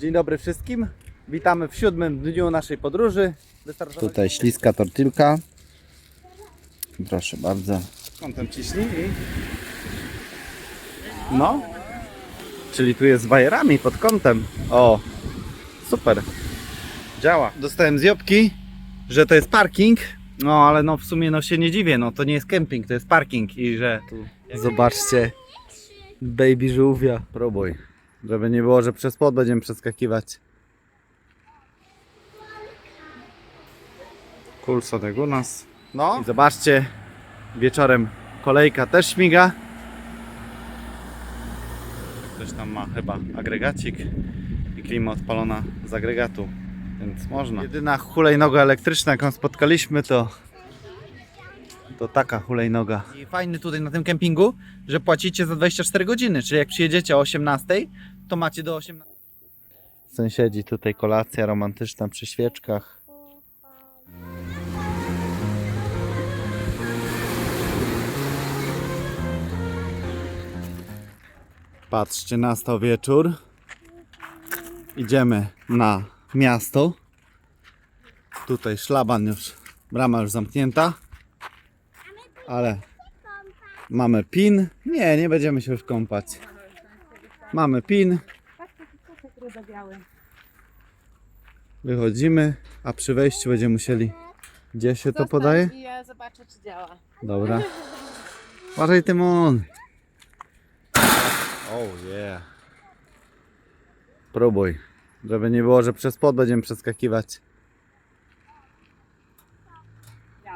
Dzień dobry wszystkim. Witamy w siódmym dniu naszej podróży. Tutaj śliska tortilka. Proszę bardzo. Kątem ciśnij i... No. Czyli tu jest z bajerami pod kątem. O, super. Działa. Dostałem z Jobki, że to jest parking. No, ale no w sumie no się nie dziwię, no to nie jest kemping, to jest parking i że tu... Zobaczcie. Baby żółwia. Próbuj. Żeby nie było, że przez płot będziemy przeskakiwać. Kulsonek u nas. No. I zobaczcie, wieczorem kolejka też śmiga. Ktoś tam ma chyba agregacik i klima odpalona z agregatu, więc można. Jedyna hulajnoga elektryczna, jaką spotkaliśmy, to to taka hulajnoga. I fajny tutaj na tym kempingu, że płacicie za 24 godziny, czyli jak przyjedziecie o 18, to macie do 18. Sąsiedzi tutaj kolacja romantyczna przy świeczkach. Patrzcie, nastał wieczór. Idziemy na miasto. Tutaj szlaban już, brama już zamknięta. Ale mamy pin. Nie, nie będziemy się już kąpać. Mamy pin. Wychodzimy, a przy wejściu będziemy musieli. Gdzie się to podaje? I ja zobaczę, czy działa. Dobra. Uważaj Tymon. Oh yeah. Próbuj. Żeby nie było, że przez płot będziemy przeskakiwać.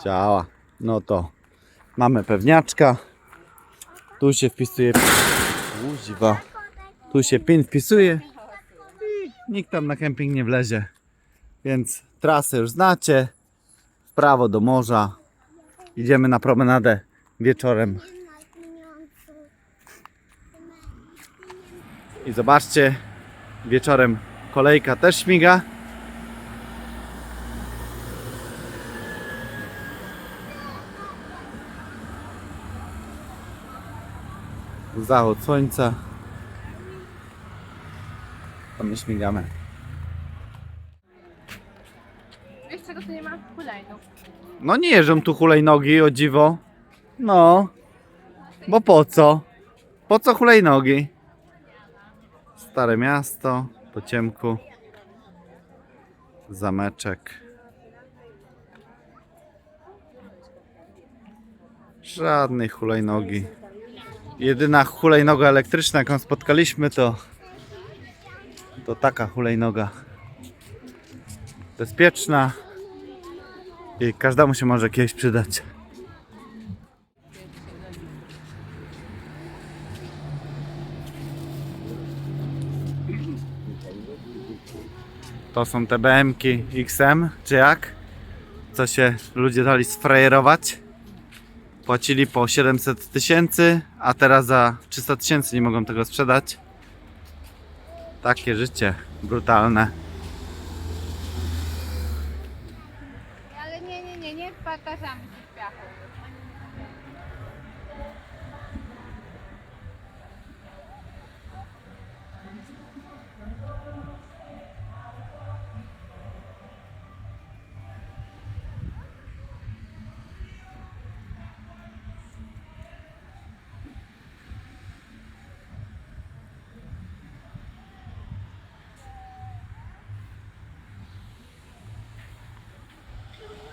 Działa. No to mamy pewniaczka. Tu się wpisuje. Uziwa. Tu się pin wpisuje. I nikt tam na kemping nie wlezie. Więc trasę już znacie. W prawo do morza. Idziemy na promenadę wieczorem. I zobaczcie, wieczorem kolejka też śmiga. Zachód słońca. To my śmigamy. Wiesz czego tu nie ma? Hulajnóg. No nie jeżdżą tu hulajnogi, o dziwo. No. Bo po co? Po co hulajnogi? Stare miasto, po ciemku. Zameczek. Żadnej hulajnogi. Jedyna hulajnoga elektryczna, jaką spotkaliśmy, to to taka hulajnoga. Bezpieczna, i każdemu się może kiedyś przydać. To są te BM-ki XM, czy jak? Co się ludzie dali sfrajerować. Płacili po 700 tysięcy, a teraz za 300 tysięcy nie mogą tego sprzedać. Takie życie brutalne.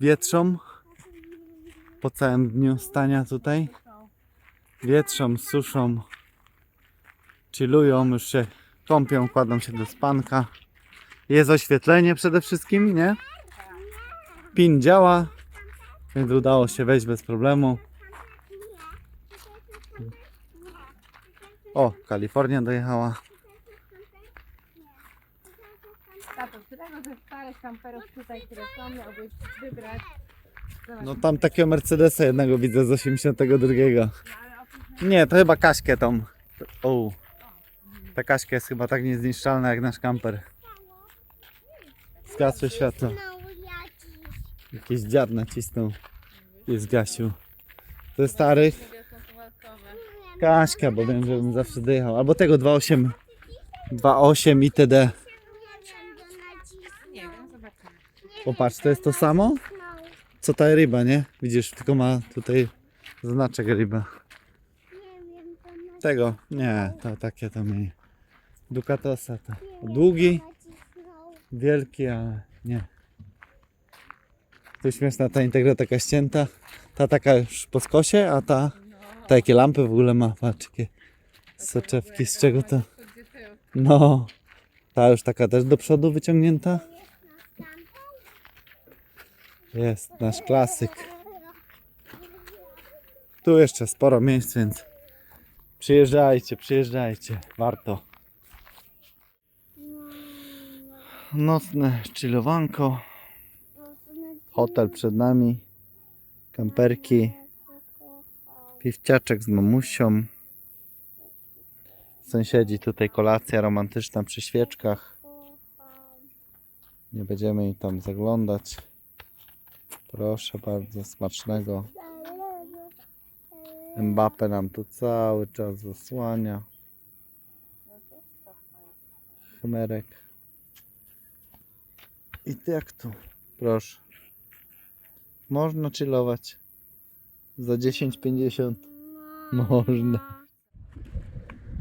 wietrzą po całym dniu stania tutaj. Wietrzą, suszą, chillują, już się kąpią, kładą się do spanka. Jest oświetlenie przede wszystkim, nie? Pin działa, więc udało się wejść bez problemu. O, Kalifornia dojechała. Tato, którego ze starych kamperów tutaj, które są, miałbyś wybrać? No tam takiego Mercedesa jednego widzę z 82. Nie, to chyba Kaśkę tą. O. Ta Kaśka jest chyba tak niezniszczalna jak nasz kamper. Zgasły światło. Znowu jakiś. Jakiś dziad nacisnął i zgasił. To jest starych. Kaśka, bo wiem, żebym zawsze dojechał. Albo tego 2.8. 2.8 itd. Nie wiem, to nacisnął. Nie wiem, zobaczymy. Popatrz, to jest to samo? Co ta ryba, nie? Widzisz, tylko ma tutaj znaczek ryba. Tego? Nie, to takie to mniej. Ducatosa to. Długi, wielki, ale nie. Tu śmieszna ta integra taka ścięta. Ta taka już po skosie, a ta, ta jakie lampy w ogóle ma, patrz soczewki, z czego to? No, ta już taka też do przodu wyciągnięta. Jest, nasz klasyk. Tu jeszcze sporo miejsc, więc przyjeżdżajcie, przyjeżdżajcie, warto. Nocne chillowanko, hotel przed nami, kamperki, piwciaczek z mamusią. Sąsiedzi tutaj kolacja romantyczna przy świeczkach. Nie będziemy jej tam zaglądać. Proszę bardzo, smacznego. Mbappe nam tu cały czas zasłania. Chmerek. I ty jak tu? Proszę. Można chillować. Za 10,50 można.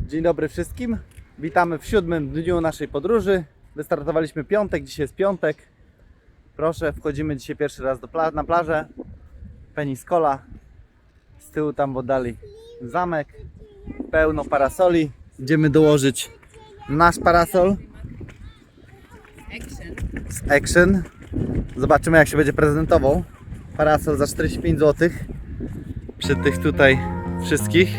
Dzień dobry wszystkim. Witamy w siódmym dniu naszej podróży. Wystartowaliśmy piątek, dzisiaj jest piątek. Proszę, wchodzimy dzisiaj pierwszy raz do pla- na plażę. Peniskola. Z tyłu tam w oddali zamek. Pełno parasoli. Idziemy dołożyć nasz parasol z Action. Zobaczymy jak się będzie prezentował. Parasol za 45 zł. Przy tych tutaj wszystkich.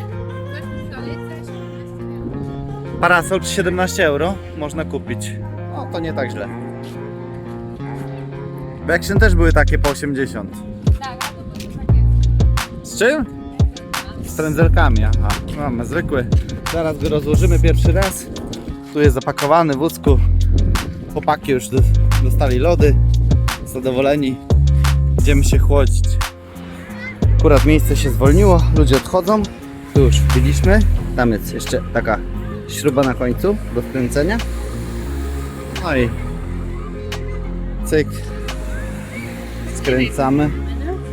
Parasol przy 17 euro można kupić. No to nie tak źle. W Action też były takie po 80. Tak, a to takie... Z czym? Z trędzelkami, aha. Mamy zwykły. Zaraz go rozłożymy pierwszy raz. Tu jest zapakowany w wózku. Chłopaki już do- dostali lody. Zadowoleni. Idziemy się chłodzić. Akurat miejsce się zwolniło, ludzie odchodzą. Tu już wbiliśmy. Tam jest jeszcze taka śruba na końcu do wkręcenia. No i cyk. Skręcamy.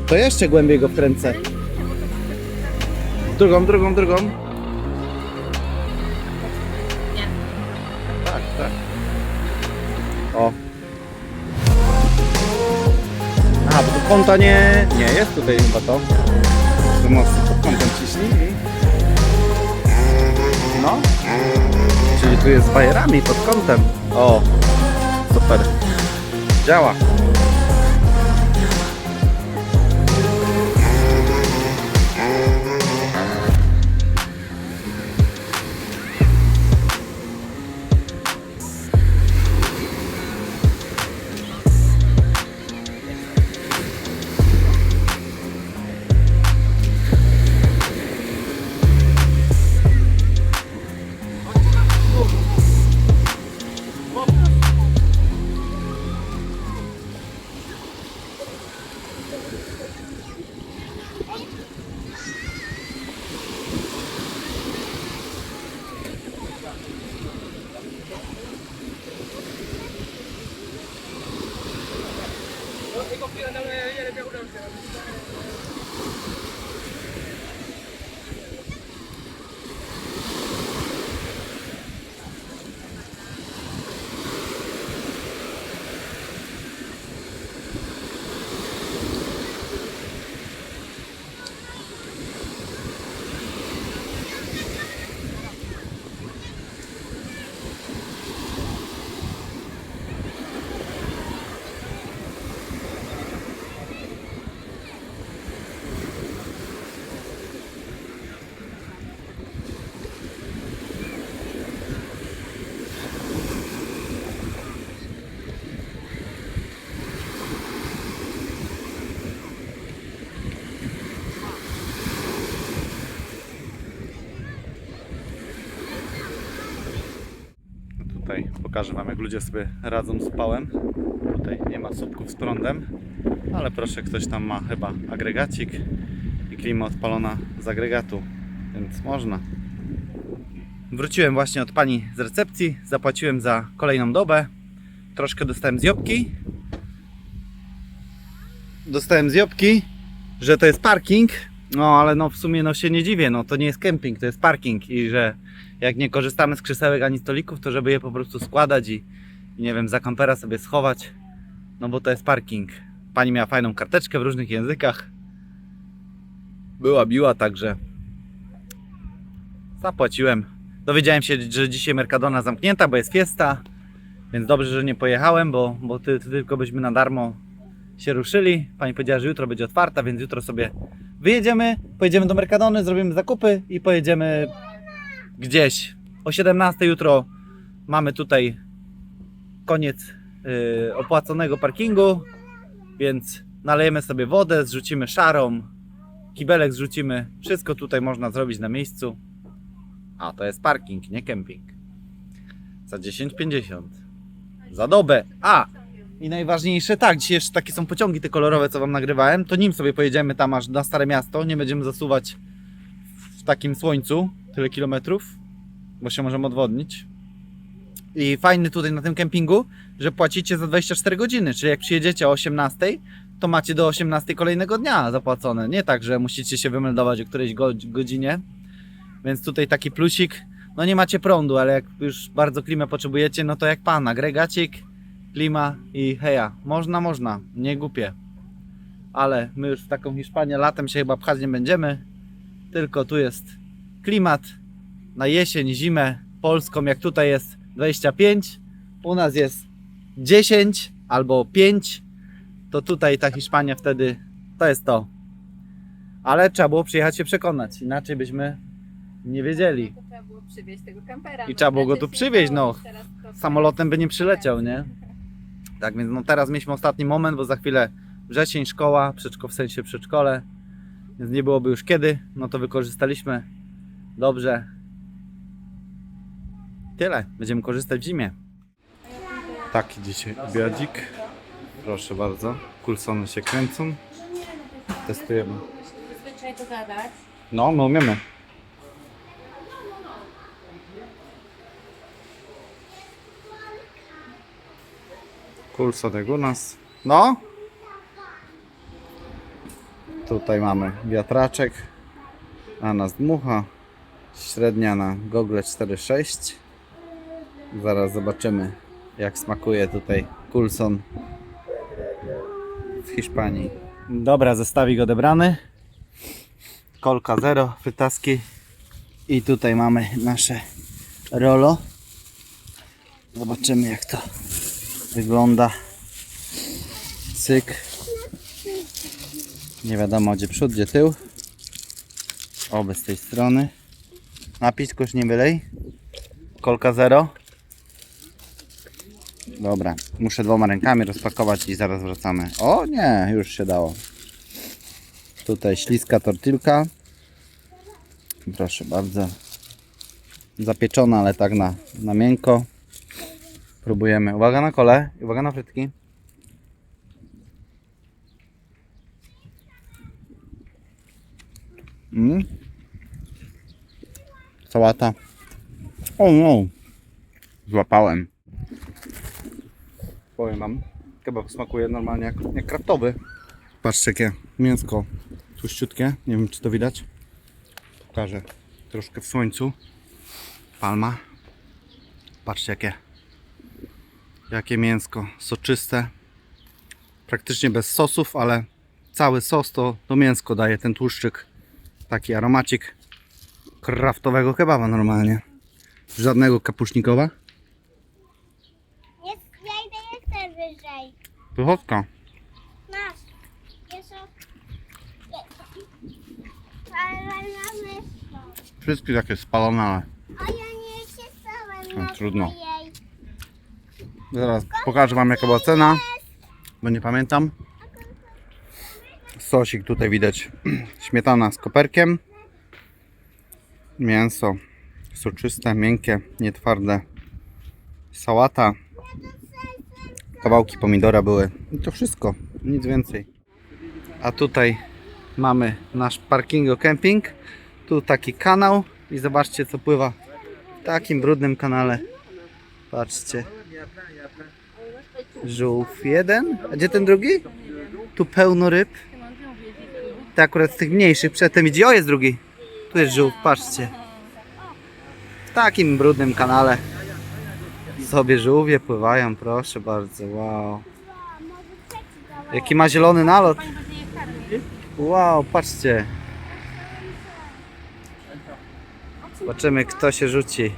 To jeszcze głębiej go wkręcę. Drugą, drugą, drugą. Tak, tak. O. A, bo tu kąta nie... Nie, jest tutaj chyba to. To mocno pod kątem ciśnij. No. Czyli tu jest z bajerami pod kątem. O. Super. Działa. Ikaw, ikaw, ikaw, ikaw, ikaw, ikaw, ikaw, ikaw, pokażę Wam, jak ludzie sobie radzą z pałem. Tutaj nie ma słupków z prądem, ale proszę, ktoś tam ma chyba agregacik i klima odpalona z agregatu, więc można. Wróciłem właśnie od pani z recepcji, zapłaciłem za kolejną dobę. Troszkę dostałem z. Dostałem z że to jest parking. No ale no w sumie no się nie dziwię, no to nie jest kemping, to jest parking i że jak nie korzystamy z krzesełek ani stolików, to żeby je po prostu składać i, i nie wiem, za kampera sobie schować, no bo to jest parking. Pani miała fajną karteczkę w różnych językach. Była biła, także zapłaciłem. Dowiedziałem się, że dzisiaj Mercadona zamknięta, bo jest fiesta, więc dobrze, że nie pojechałem, bo, bo ty, ty tylko byśmy na darmo się ruszyli. Pani powiedziała, że jutro będzie otwarta, więc jutro sobie wyjedziemy, pojedziemy do Mercadony, zrobimy zakupy i pojedziemy gdzieś. O 17 jutro mamy tutaj koniec yy, opłaconego parkingu, więc nalejemy sobie wodę, zrzucimy szarą, kibelek zrzucimy, wszystko tutaj można zrobić na miejscu. A to jest parking, nie kemping. Za 10,50. Za dobę. A! I najważniejsze, tak, dzisiaj jeszcze takie są pociągi te kolorowe, co wam nagrywałem. To nim sobie pojedziemy tam aż na Stare Miasto. Nie będziemy zasuwać w takim słońcu tyle kilometrów, bo się możemy odwodnić. I fajny tutaj na tym kempingu, że płacicie za 24 godziny, czyli jak przyjedziecie o 18, to macie do 18 kolejnego dnia zapłacone. Nie tak, że musicie się wymeldować o którejś go- godzinie. Więc tutaj taki plusik. No nie macie prądu, ale jak już bardzo klimę potrzebujecie, no to jak pan, agregacik, klima i heja. Można, można, nie głupie. Ale my już w taką Hiszpanię latem się chyba pchać nie będziemy. Tylko tu jest klimat na jesień, zimę polską, jak tutaj jest 25, u nas jest 10 albo 5, to tutaj ta Hiszpania wtedy to jest to. Ale trzeba było przyjechać się przekonać, inaczej byśmy nie wiedzieli. To trzeba było przywieźć tego kampera. I trzeba było go tu przywieźć, no. teraz to- Samolotem by nie przyleciał, nie? Tak więc no teraz mieliśmy ostatni moment, bo za chwilę wrzesień, szkoła, przedszko, w sensie przedszkole, więc nie byłoby już kiedy, no to wykorzystaliśmy dobrze. Tyle, będziemy korzystać w zimie. Taki dzisiaj obiadzik. Proszę bardzo, kulsony się kręcą. Testujemy. Zwyczaj dogadać. No, my umiemy. Kulsonek u nas. No. Tutaj mamy wiatraczek. A nas dmucha. Średnia na Google 4.6. Zaraz zobaczymy jak smakuje tutaj Coulson w Hiszpanii. Dobra, zestawik odebrany. Kolka zero, frytaski. I tutaj mamy nasze rolo. Zobaczymy jak to wygląda. Cyk. Nie wiadomo gdzie przód, gdzie tył. Oby z tej strony. Napisk już nie wylej. Kolka zero. Dobra, muszę dwoma rękami rozpakować i zaraz wracamy. O nie, już się dało. Tutaj śliska tortilka. Proszę bardzo. Zapieczona, ale tak na, na miękko. Próbujemy. Uwaga na kole, uwaga na frytki. Mm. Sałata. O no. Złapałem. Powiem wam, kebab smakuje normalnie jak, jak kraftowy. Patrzcie jakie mięsko tłuściutkie. Nie wiem czy to widać. Pokażę troszkę w słońcu. Palma. Patrzcie jakie jakie mięsko soczyste. Praktycznie bez sosów, ale cały sos to, to mięsko daje ten tłuszczyk. Taki aromacik kraftowego kebaba normalnie. Żadnego kapusznikowa. Jest, ja idę jeszcze wyżej. Pychotka. Masz. Ale mamy... Wszystkie takie spalone, ale A ja nie się stałem No, na trudno. swojej. Zaraz pokażę Wam jaka była cena, bo nie pamiętam. Sosik tutaj widać, śmietana z koperkiem. Mięso soczyste, miękkie, nietwarde. sałata, kawałki pomidora były. I to wszystko, nic więcej. A tutaj mamy nasz parkingo camping. Tu taki kanał i zobaczcie co pływa w takim brudnym kanale. Patrzcie. Żółw jeden. A gdzie ten drugi? Tu pełno ryb. Te akurat z tych mniejszych przedtem idzie. O, jest drugi. Żółw, patrzcie. W takim brudnym kanale sobie żółwie pływają, proszę bardzo. Wow. Jaki ma zielony nalot. Wow, patrzcie. Zobaczymy kto się rzuci.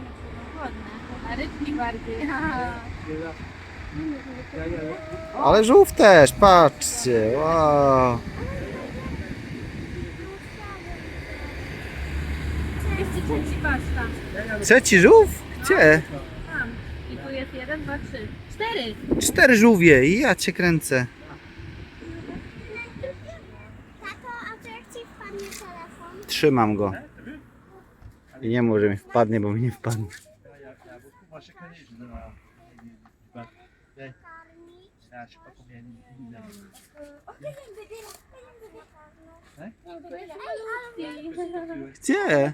Ale żółw też, patrzcie. Wow. Jeszcze trzeci patrz tam. Trzeci żółw? Gdzie? Tam. I tu jest jeden, dwa, trzy. Cztery. Cztery żółwie i ja cię kręcę. Tato, a to jak ci wpadnie telefon? Trzymam go. I nie może mi wpadnie, bo mi nie wpadnie. Gdzie?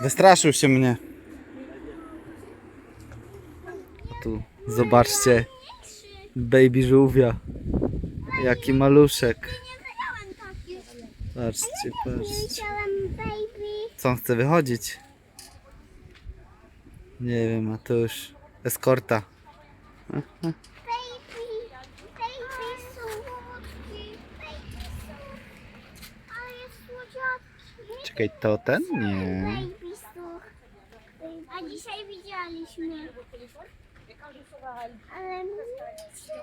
Wystraszył się mnie. Tu zobaczcie. Baby żółwia. Jaki maluszek. Patrzcie, patrzcie. Co on chce wychodzić? Nie wiem, a to już eskorta. Czekaj, to ten? Nie. A dzisiaj widzieliśmy. Ale my nic nie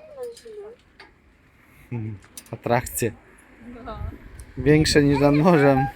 widzieliśmy. Atrakcje. Większe niż nad morzem.